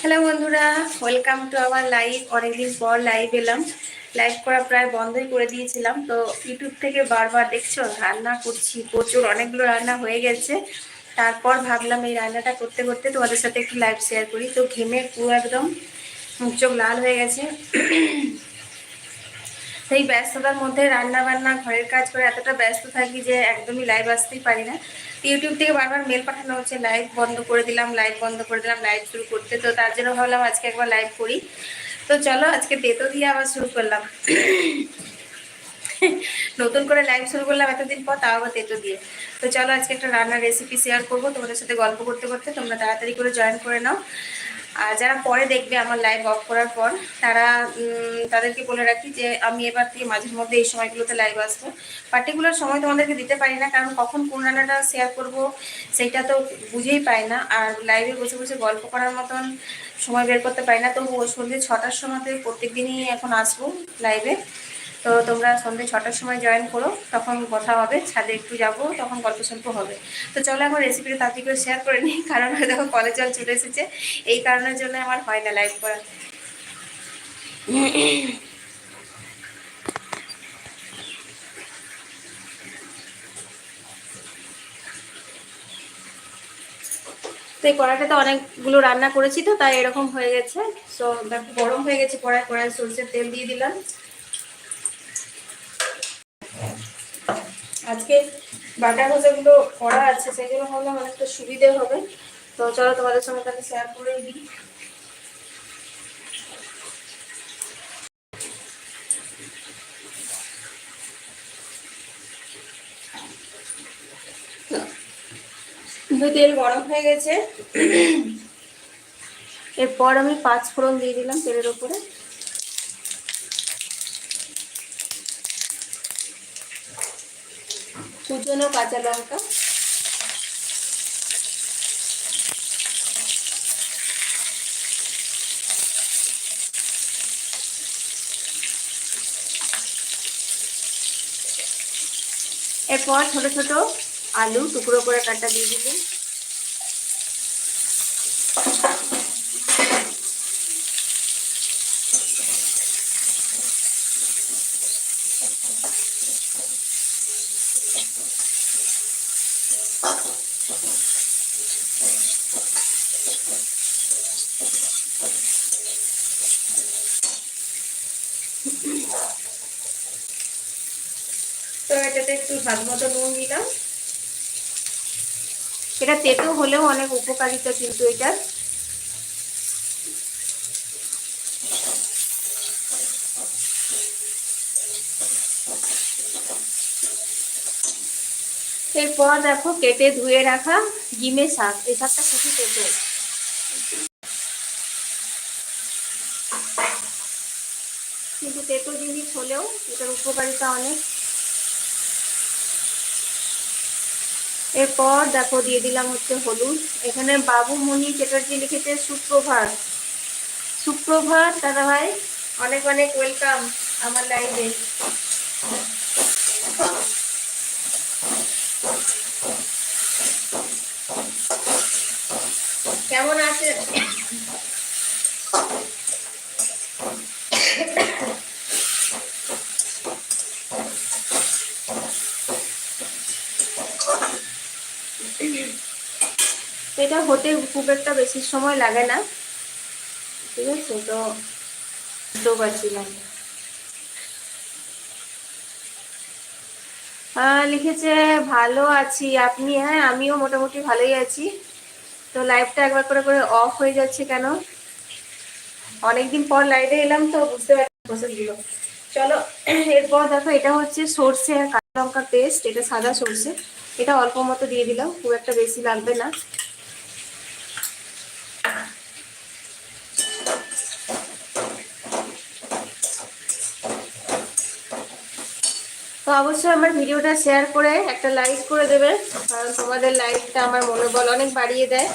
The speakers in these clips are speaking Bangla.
হ্যালো বন্ধুরা ওয়েলকাম টু আওয়ার লাইভ অনেকদিন পর লাইভ এলাম। লাইভ করা প্রায় বন্ধই করে দিয়েছিলাম। তো ইউটিউব থেকে বারবার দেখছ, রান্না করছি, প্রচুর অনেকগুলো রান্না হয়ে গেছে। তারপর ভাবলাম এই রান্নাটা করতে করতে তোমাদের সাথে একটু লাইভ শেয়ার করি। তো ঘেমে পুরো একদম মুখ চোখ লাল হয়ে গেছে। সেই ব্যস্ততার মধ্যে রান্না বান্না ঘরের কাজ করে এতটা ব্যস্ত থাকি যে একদমই লাইভ আসতেই পারি না। ইউটিউব থেকে বারবার মেল পাঠানো হচ্ছে লাইভ বন্ধ করে দিলাম লাইভ বন্ধ করে দিলাম লাইভ শুরু করতে। তো তার জন্য ভাবলাম আজকে একবার লাইভ করি। তো চলো আজকে তেতো দিয়ে আবার শুরু করলাম। নতুন করে লাইভ শুরু করলাম এতদিন পর, তাও আবার তেতো দিয়ে। তো চলো আজকে একটা রান্নার রেসিপি শেয়ার করব। তোমাদের সাথে গল্প করতে করতে তোমরা তাড়াতাড়ি করে জয়েন করে নাও। আর যারা পরে দেখবে আমার লাইভ অফ করার পর, তারা তাদেরকে বলে রাখি যে, আমি এবার থেকে মাঝের মধ্যে এই সময়গুলোতে লাইভ আসব। পার্টিকুলার সময় তোমাদেরকে দিতে পারি না, কারণ কখন কোন রান্নাটা শেয়ার করব, সেইটা তো বুঝেই পাই না। আর লাইভে বসে বসে গল্প করার মতন সময় বের করতে পারি না। তো সন্ধ্যে ছটার সময়তে প্রত্যেক দিনই এখন আসব লাইভে তো তোমরা সন্ধ্যে ছটার সময় জয়েন করো, তখন কথা হবে, ছাদে একটু যাব, তখন গল্প সল্প হবে। তো চলো এখন রেসিপিটা তাড়াতাড়ি করে শেয়ার করে নিই, কারণ দেখো কলেজ জল চলে এসেছে। এই কারণের জন্য আমার হয় না লাইভ করা। তো এই কড়াইটাতে অনেকগুলো রান্না করেছি তো, তাই এরকম হয়ে গেছে। দেখো গরম হয়ে গেছে, কড়াই কড়াই সরষের তেল দিয়ে দিলাম। আজকে বাটা ভাজাগুলো করা আছে, সেই জন্য ভাবলাম অনেকটা সুবিধে হবে। তো চলো তোমাদের সঙ্গে তাহলে শেয়ার করে দিই। তেল গরম হয়ে গেছে। এরপর আমি পাঁচ ফোড়ন দিয়ে দিলাম তেলের উপরে। কুচনো কাঁচা লঙ্কা। এরপর ছোট ছোট আলু টুকরো করে কাটা দিয়ে দিবি তো ভাত মতো নুন দিলাম। এটা তেতো হলেও অনেক উপকারিতা কিন্তু এটা এরপর দেখো কেটে ধুয়ে রাখা ডিমে শাক। এই শাকটা খুবই তেতো। কিন্তু তেতো জিনিস হলেও এটার উপকারিতা অনেক। এরপর দেখো দিয়ে দিলাম হচ্ছে হলুদ। এখানে বাবু মনি চ্যাটার্জি লিখেছে সুপ্রভাত। সুপ্রভাত দাদা ভাই অনেক অনেক ওয়েলকাম আমার লাইভে কেমন আছে এটা হতে খুব একটা বেশি সময় লাগে না। ঠিক আছে, তো তো পাচ্ছিলাম লিখেছে, ভালো আছি আপনি? হ্যাঁ আমিও মোটামুটি ভালোই আছি। তো লাইভটা একবার করে করে অফ হয়ে যাচ্ছে কেন? অনেকদিন পর লাইভে এলাম তো বুঝতে পারছি প্রসেসগুলো চলো, এরপর দেখো, এটা হচ্ছে সর্ষে আর কাঁচা লঙ্কার পেস্ট এটা সাদা সর্ষে। এটা অল্প মতো দিয়ে দিলাম, খুব একটা বেশি লাগবে না। তো অবশ্যই আমার ভিডিওটা শেয়ার করে একটা লাইক করে দেবে কারণ তোমাদের লাইকটা আমার মনোবল অনেক বাড়িয়ে দেয়।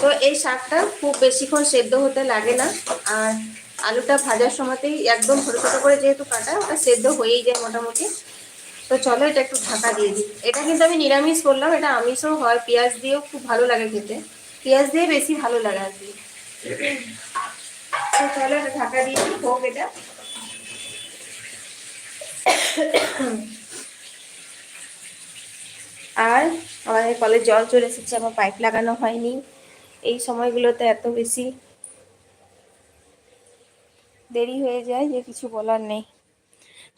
তো এই শাকটা খুব বেশিক্ষণ সেদ্ধ হতে লাগে না আর আলুটা ভাজার সময়তেই একদম ছোটো ছোটো করে যেহেতু কাটা ওটা সেদ্ধ হয়েই যায় মোটামুটি। তো চলো এটা একটু ঢাকা দিয়ে দিই। এটা কিন্তু আমি নিরামিষ করলাম এটা আমিষও হয় পেঁয়াজ দিয়েও খুব ভালো লাগে খেতে। পেঁয়াজ দিয়ে বেশি ভালো লাগে আর কি। তো চলো এটা ঢাকা দিয়ে দিই, হোক এটা। আর আমাদের কলে জল চলে এসেছে, আমার পাইপ লাগানো হয়নি। এই সময়গুলোতে এত বেশি দেরি হয়ে যায় যে কিছু বলার নেই।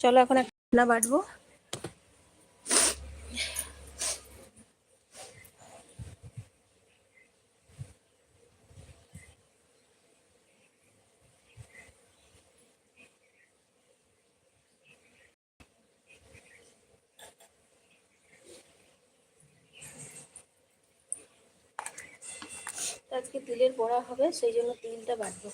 চলো এখন একটা বাটবো। বড়া হবে সেই জন্য তিলটা বাটবো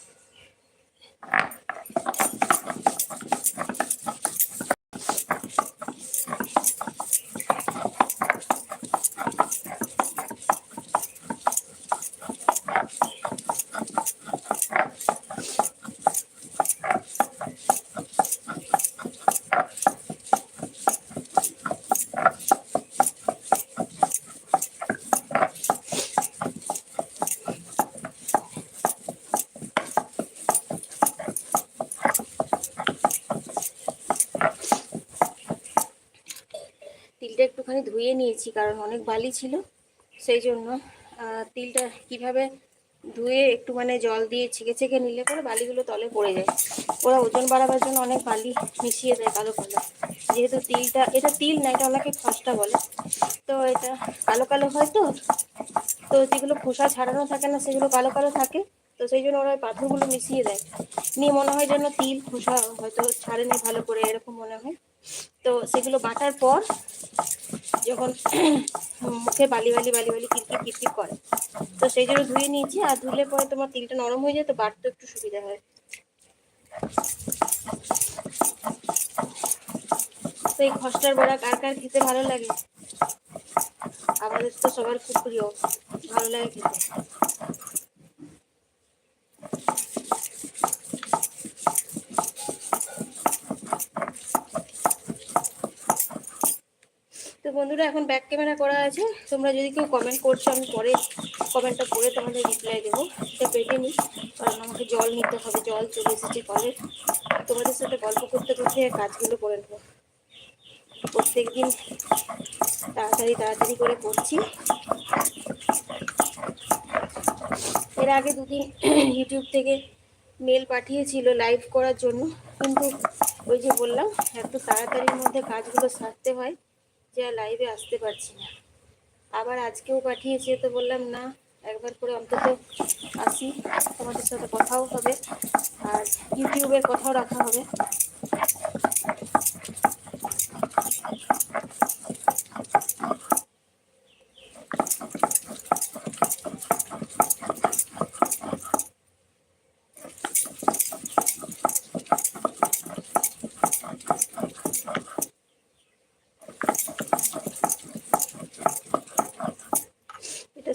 তিলটা একটুখানি ধুয়ে নিয়েছি, কারণ অনেক বালি ছিল। সেই জন্য তিলটা কীভাবে ধুয়ে একটু মানে জল দিয়ে ছেঁকে ছেঁকে নিলে পরে বালিগুলো তলে পড়ে যায়। ওরা ওজন বাড়াবার জন্য অনেক বালি মিশিয়ে দেয় কালো কালো। যেহেতু তিলটা, এটা তিল না, এটা অনেকে খসটা বলে। তো এটা কালো কালো হয় তো তো যেগুলো খোসা ছাড়ানো থাকে না, সেগুলো কালো কালো থাকে। তো সেই জন্য ওরা পাথরগুলো মিশিয়ে দেয়। নিয়ে মনে হয় যেন তিল খোসা হয়তো ছাড়েনি ভালো করে, এরকম মনে হয়। তো সেগুলো বাটার পর যখন মুখে বালি বালি বালি বালি কিরকির কিরকির করে। তো সেই জন্য ধুয়ে নিয়েছি, আর ধুলে পরে তোমার তিলটা নরম হয়ে যায় তো বাটতে একটু সুবিধা হয়। তো এই খসটার বড়া কার কার খেতে ভালো লাগে? আমাদের তো সবার খুব প্রিয়, ভালো লাগে খেতে। তো বন্ধুরা, এখন ব্যাক ক্যামেরা করা আছে। তোমরা যদি কেউ কমেন্ট করছ, আমি পরে কমেন্টটা পড়ে তোমাদের রিপ্লাই দেবো। এটা পেটে নিই, কারণ আমাকে জল নিতে হবে, জল চলে এসেছে কলে। তোমাদের সাথে গল্প করতে করতে কাজগুলো করে নেব। প্রত্যেক দিন তাড়াতাড়ি তাড়াতাড়ি করে করছি। এর আগে দুদিন ইউটিউব থেকে মেল পাঠিয়েছিল লাইভ করার জন্য। কিন্তু ওই যে বললাম একটু তাড়াতাড়ির মধ্যে কাজগুলো সারতে হয়। যে লাইভে আসতে পারছি না। আবার আজকেও পাঠিয়েছে, তো বললাম না, একবার করে অন্তত আসি। তোমাদের সাথে কথাও হবে, আর ইউটিউবের কথাও রাখা হবে।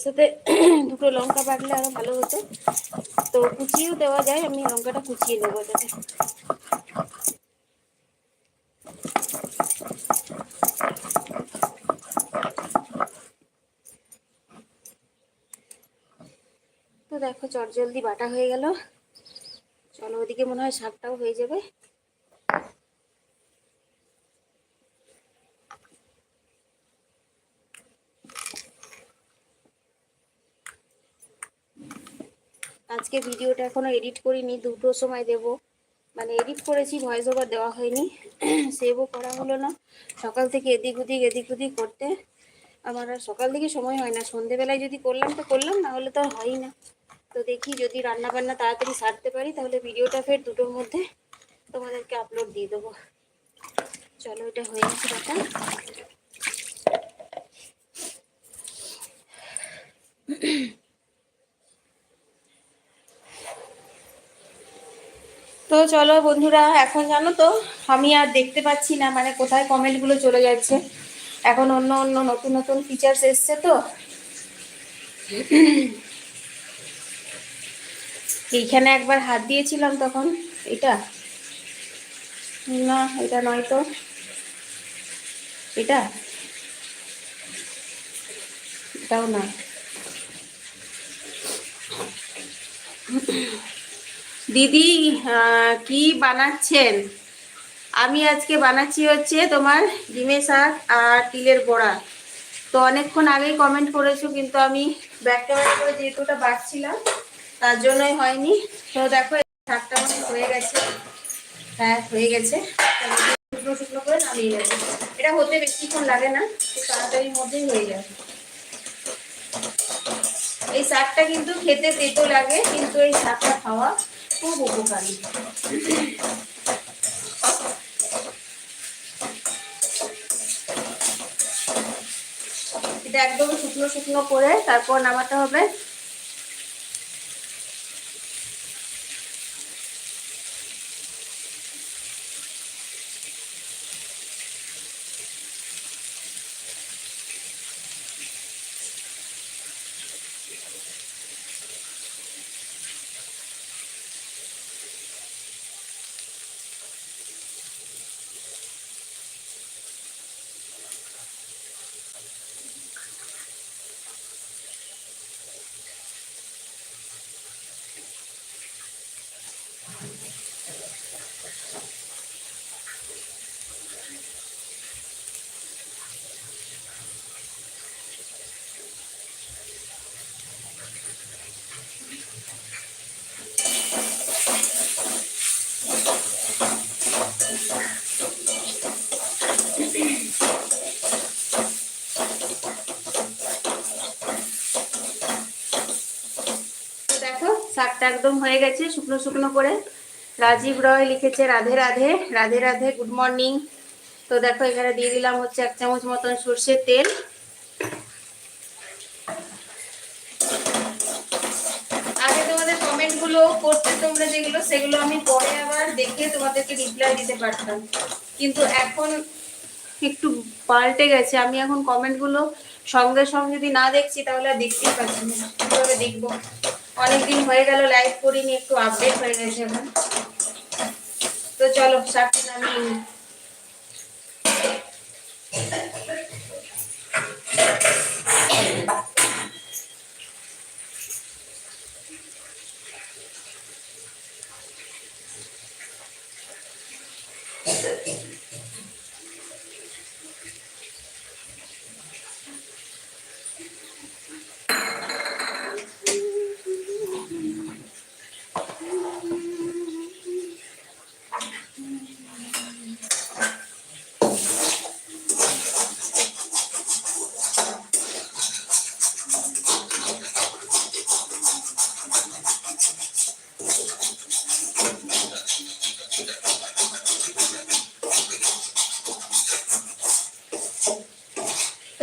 সাথে দুটো লঙ্কা বাটলে আরও ভালো হতো। তো কুচিয়েও দেওয়া যায়, আমি লঙ্কাটা কুচিয়ে নেব এটাতে। তো দেখো চটজলদি বাটা হয়ে গেল। চলো ওদিকে মনে হয় শাকটাও হয়ে যাবে। আজকে ভিডিওটা এখনও এডিট করিনি দুটোর সময় দেব। মানে এডিট করেছি ভয়েস ওভার দেওয়া হয়নি। সেভও করা হলো না। সকাল থেকে এদিক ওদিক এদিক ওদিক করতে আমার আর সকাল থেকে সময় হয় না। সন্ধেবেলায় যদি করলাম তো করলাম, না হলে তো আর হয়ই না। তো দেখি যদি রান্না বান্না তাড়াতাড়ি সারতে পারি, তাহলে ভিডিওটা ফের দুটোর মধ্যে তোমাদেরকে আপলোড দিয়ে দেবো। চলো, এটা হয়ে গেছে কথা তো চলো বন্ধুরা, এখন জানো তো, আমি আর দেখতে পাচ্ছি না মানে কোথায় কমেন্টগুলো চলে যাচ্ছে। এখন অন্য অন্য নতুন নতুন ফিচার্স এসছে তো। এইখানে একবার হাত দিয়েছিলাম তখন, এটা? না, এটা নয় তো। এটা? এটাও না। দিদি কি বানাচ্ছেন? আমি আজকে বানাচ্ছি হচ্ছে তোমার ডিমের শাক আর তিলের বড়া। তো অনেকক্ষণ আগেই কমেন্ট করেছ, কিন্তু আমি ব্যাক ক্যামেরা করে যেহেতু ওটা বাড়ছিলাম, তার জন্যই হয়নি। তো দেখো শাকটা আমার হয়ে গেছে। হ্যাঁ হয়ে গেছে। শুকনো শুকনো করে নামিয়ে গেছে এটা হতে বেশিক্ষণ লাগে না তাড়াতাড়ির মধ্যেই হয়ে যায় এই শাকটা কিন্তু খেতে তেতো লাগে, কিন্তু এই শাকটা খাওয়া খুব উপকারী এটা একদম শুকনো শুকনো করে তারপর নামাতে হবে তো শাকটা একদম হয়ে গেছে, শুকনো শুকনো করে। রাজীব রয় লিখেছে, রাধে রাধে। রাধে রাধে গুড মর্নিং তো দেখো, এখানে দিয়ে দিলাম হচ্ছে এক চামচ মতন সর্ষের তেল। আগে তোমাদের কমেন্টগুলো করতে তোমরা যেগুলো, সেগুলো আমি পরে আবার দেখে তোমাদেরকে রিপ্লাই দিতে পারতাম। কিন্তু এখন একটু পাল্টে গেছে। আমি এখন কমেন্টগুলো সঙ্গে সঙ্গে যদি না দেখছি, তাহলে আর দেখতেই পাচ্ছি না। কীভাবে দেখব? অনেকদিন হয়ে গেল লাইভ করিনি একটু আপডেট হয়ে গেছে এখন। তো চলো শাকটা নামিয়ে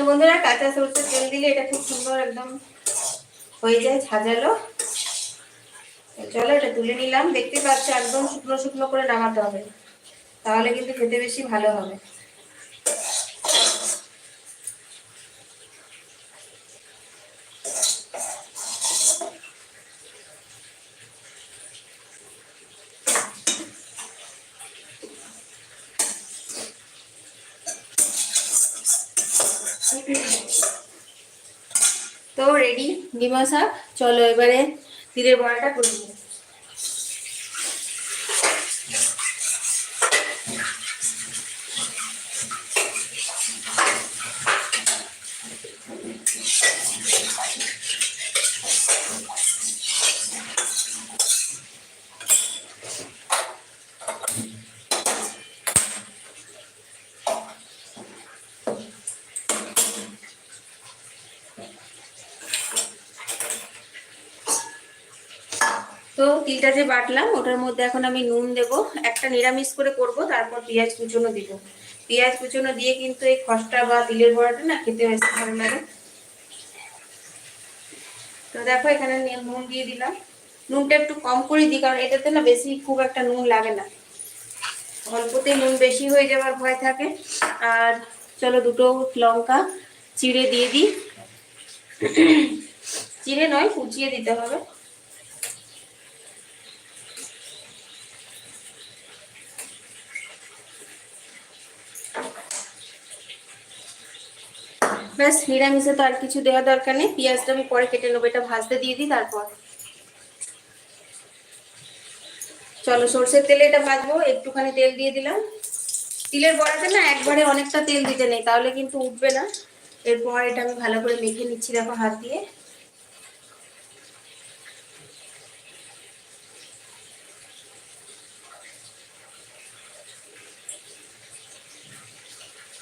বন্ধুরা কাঁচা সরষের তেল দিলে এটা খুব সুন্দর একদম হয়ে যায় ঝাঁঝালো। চলো এটা তুলে নিলাম। দেখতে পাচ্ছ একদম শুকনো শুকনো করে নামাতে হবে। তাহলে কিন্তু খেতে বেশি ভালো হবে তো রেডি ডিমা আর চলো এবারে তিলের বড়াটা করে নিই। তো যে বাটলাম, ওটার মধ্যে এখন আমি নুন দেব। একটা নিরামিষ করে করব, তারপর পেঁয়াজ কুচনো দিব। পেঁয়াজ কুচনো দিয়ে কিন্তু এই খসটা বা তিলের বড়াটা না খেতে বেশি ভালো লাগে। তো দেখো, এখানে নুন দিয়ে দিলাম। নুনটা একটু কম করে দিই, কারণ এটাতে না বেশি খুব একটা নুন লাগে না। অল্পতে নুন বেশি হয়ে যাওয়ার ভয় থাকে। আর চলো দুটো লঙ্কা চিড়ে দিয়ে দিই। চিড়ে নয়, কুচিয়ে দিতে হবে। ব্যাস, নিরামিষে তো আর কিছু দেওয়া দরকার নেই। পেঁয়াজটা আমি পরে কেটে নেব, এটা ভাজতে দিয়ে দিই, তারপর। চলো সর্ষের তেলে এটা ভাজবো, একটুখানি তেল দিয়ে দিলাম। তিলের বড়াতে না একবারে অনেকটা তেল দিতে নেই, তাহলে কিন্তু উঠবে না। এরপর এটা আমি ভালো করে মেখে নিচ্ছি, দেখো হাত দিয়ে।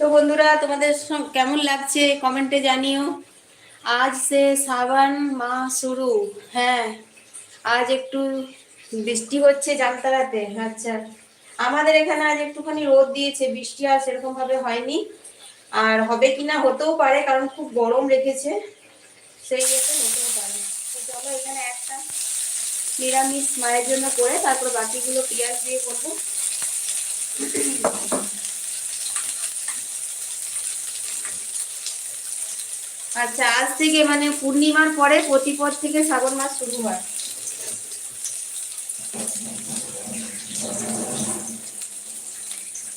তো বন্ধুরা, তোমাদের কেমন লাগছে কমেন্টে জানিও। আজ সে সাবান মাস শুরু হ্যাঁ। আজ একটু বৃষ্টি হচ্ছে জামতারাতে আচ্ছা। আমাদের এখানে আজ একটুখানি রোদ দিয়েছে, বৃষ্টি আর সেরকম ভাবে হয়নি। আর হবে কিনা হতেও পারে, কারণ খুব গরম রেখেছে। সেই হতেও পারে। চলো এখানে একটা নিরামিষ মায়ের জন্য করে, তারপর বাকিগুলো পেঁয়াজ দিয়ে করব। আচ্ছা আজ থেকে মানে পূর্ণিমার পরে প্রতিপদ থেকে শ্রাবণ মাস শুরু হয়।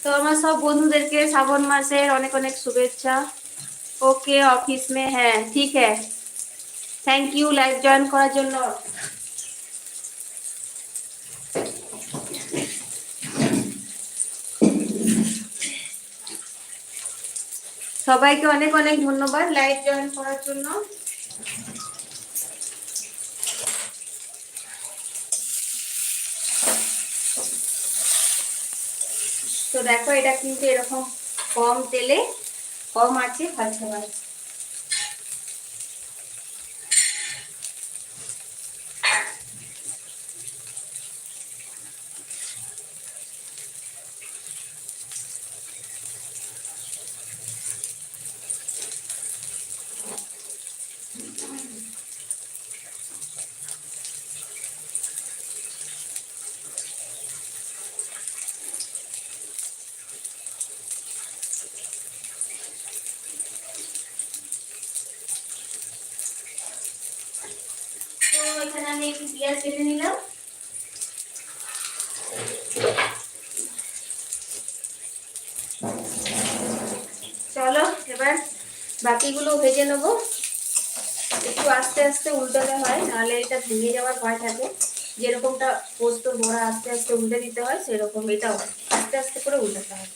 তো আমার সব বন্ধুদেরকে শ্রাবণ মাসের অনেক অনেক শুভেচ্ছা। ওকে, অফিস মে হ্যাঁ ঠিক হ্যাঁ। থ্যাংক ইউ লাইভ জয়েন করার জন্য। সবাইকে অনেক অনেক ধন্যবাদ লাইভ জয়েন করার জন্য। তো দেখো, এটা কিন্তু এরকম কম তেলে কম আছে ভালো পারে তো এখানে একটু পেঁয়াজ কেটে নিলাম। চলো, এবার বাকিগুলো ভেজে নেব। একটু আস্তে আস্তে উল্টাতে হয়, নাহলে এটা ভেঙে যাওয়ার ভয় থাকে। যেরকমটা পোস্ত বড়া আস্তে আস্তে উল্টে দিতে হয়, সেরকম এটাও আস্তে আস্তে করে উল্টাতে হয়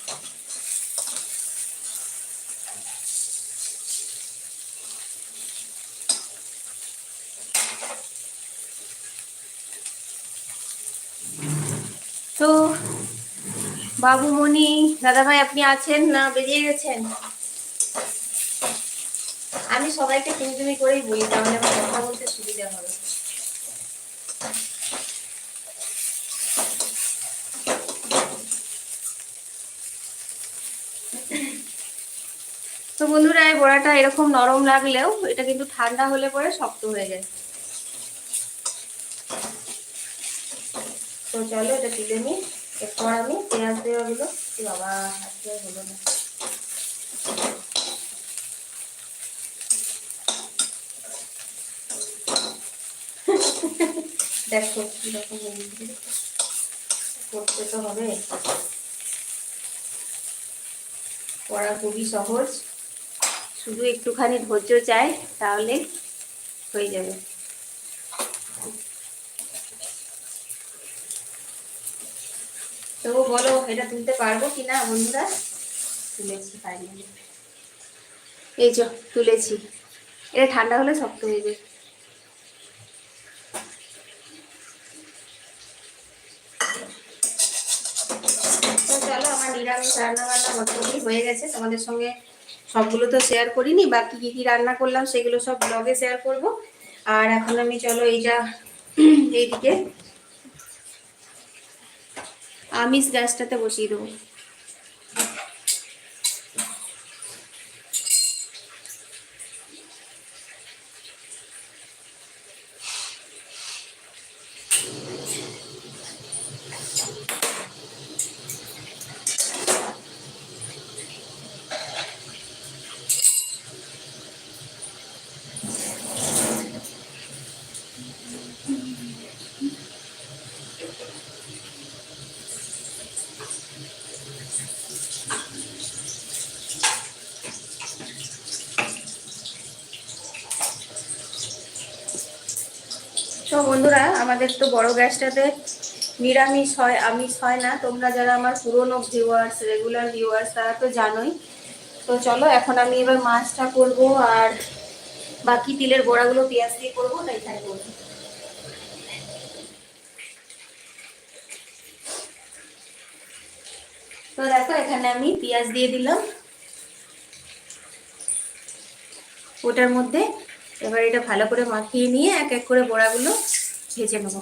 তো বাবুমণি, দাদাভাই আপনি আছেন? না, বেরিয়ে গেছেন? আমি সবাইকে তুমি তুমি করেই বলি, তাহলে আমার কথা বলতে সুবিধা হবে। তো বন্ধুরা, এই বড়াটা এরকম নরম লাগলেও এটা কিন্তু ঠান্ডা হলে পরে শক্ত হয়ে যায়। তো চলো এটা তুলে নিই। এরপর আমি পেঁয়াজ দেওয়া গুলো বাবা হলো না। দেখো করতে তো হবে। করা খুবই সহজ। শুধু একটুখানি ধৈর্য চাই, তাহলে হয়ে যাবে তো বলো এটা তুলতে পারব কি না বন্ধুরা? তুলেছি ফাইনালি এই যে, তুলেছি। এটা ঠান্ডা হলে শক্ত হয়ে যাবে চলো, আমার নিরামিষ রান্না বান্না মোটামুটি হয়ে গেছে। তোমাদের সঙ্গে সবগুলো তো শেয়ার করিনি, বাকি কি কি রান্না করলাম সেগুলো সব ব্লগে শেয়ার করব। আর এখন আমি চলো, এইটা, এইদিকে আমিষ গাছটাতে বসিয়ে দেবো। তো বন্ধুরা, আমাদের তো বড় গ্যাসটাতে নিরামিষ হয়, আমিষ হয় না। তোমরা যারা আমার পুরনো ভিউয়ার্স রেগুলার ভিউয়ার্স তারা তো জানোই। তো চলো, এখন আমি এবার মাছটা করব আর বাকি তিলের বড়াগুলো পেঁয়াজ দিয়ে করব, তাই তাই করব তো দেখো, এখানে আমি পেঁয়াজ দিয়ে দিলাম। ওটার মধ্যে এবার এটা ভালো করে মাখিয়ে নিয়ে এক এক করে বড়াগুলো ভেজে নেব।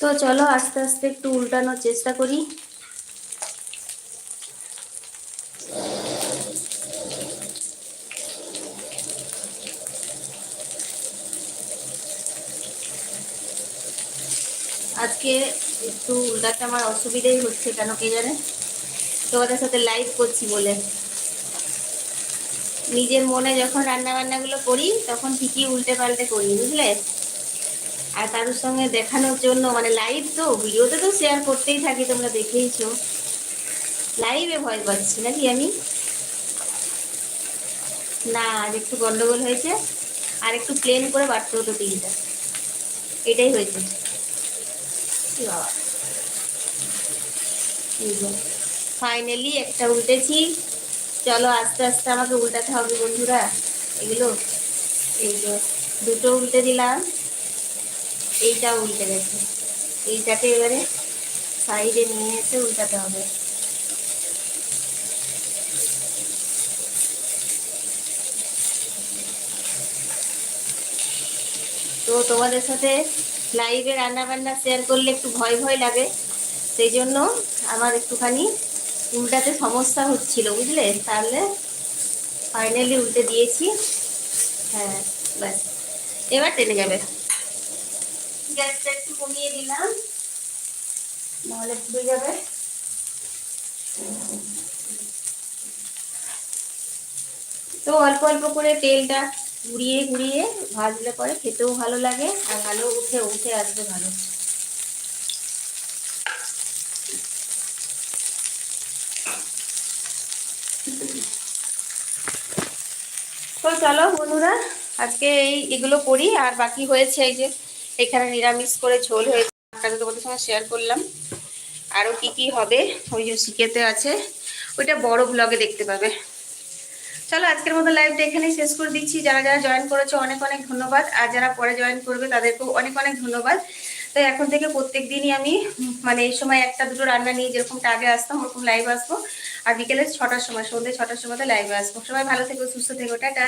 তো চলো আস্তে আস্তে একটু উল্টানোর চেষ্টা করি। আজকে একটু উল্টাতে আমার অসুবিধাই হচ্ছে কেন কে জানে? তোমাদের সাথে লাইভ করছি বলে। নিজের মনে যখন রান্না বান্নাগুলো করি, তখন ঠিকই উল্টে পাল্টে করি, বুঝলে? আর কারোর সঙ্গে দেখানোর জন্য মানে লাইভ তো, ভিডিওতে তো শেয়ার করতেই থাকি, তোমরা দেখেইছো। লাইভে ভয় পাচ্ছি নাকি আমি? না আর একটু গন্ডগোল হয়েছে, আর একটু প্লেন করে বাড়তে হতো তিনটা। এটাই হয়েছে। ফাইনালি একটা উল্টেছি। চলো আস্তে আস্তে আমাকে উল্টাতে হবে বন্ধুরা। এগুলো, এই দুটো উল্টে দিলাম। এইটা উল্টে গেছে। এইটাকে এবারে সাইডে নিয়ে এসে উল্টাতে হবে। তো তোমাদের সাথে লাইভে রান্না বান্না শেয়ার করলে একটু ভয় ভয় লাগে। সেই জন্য আমার একটুখানি উল্টাতে সমস্যা হচ্ছিল, বুঝলে? তাহলে ফাইনালি উল্টে দিয়েছি। হ্যাঁ ব্যাস। এবার টেনে যাবে। গ্যাসটা একটু কমিয়ে দিলাম। নাহলে পুড়ে যাবে। তো অল্প অল্প করে তেলটা ঘুরিয়ে ঘুরিয়ে ভাজলে পরে খেতেও ভালো লাগে আর ভালো উঠে উঠে আসবে ভালো। তো চলো বন্ধুরা, আজকে এই এগুলো করি, আর বাকি হয়েছে এই যে এখানে নিরামিষ করে ঝোল হয়েছে। আপনাকে তোমাদের সঙ্গে শেয়ার করলাম। আরও কি কি হবে? ওই যে শিখেতে আছে। ওইটা বড় ব্লগে দেখতে পাবে। চলো আজকের মতো লাইভটা এখানেই শেষ করে দিচ্ছি। যারা যারা জয়েন করেছে, অনেক অনেক ধন্যবাদ। আর যারা পরে জয়েন করবে, তাদেরকেও অনেক অনেক ধন্যবাদ। তো এখন থেকে প্রত্যেক দিনই আমি মানে এই সময় একটা, দুটো রান্না নিয়ে যেরকমটা আগে আসতাম, ওরকম লাইভ আসব। আর বিকেলে ছটার সময়, সন্ধ্যে ছটার সময় লাইভে আসব। সবাই ভালো থেকো, সুস্থ থেকো, টাটা।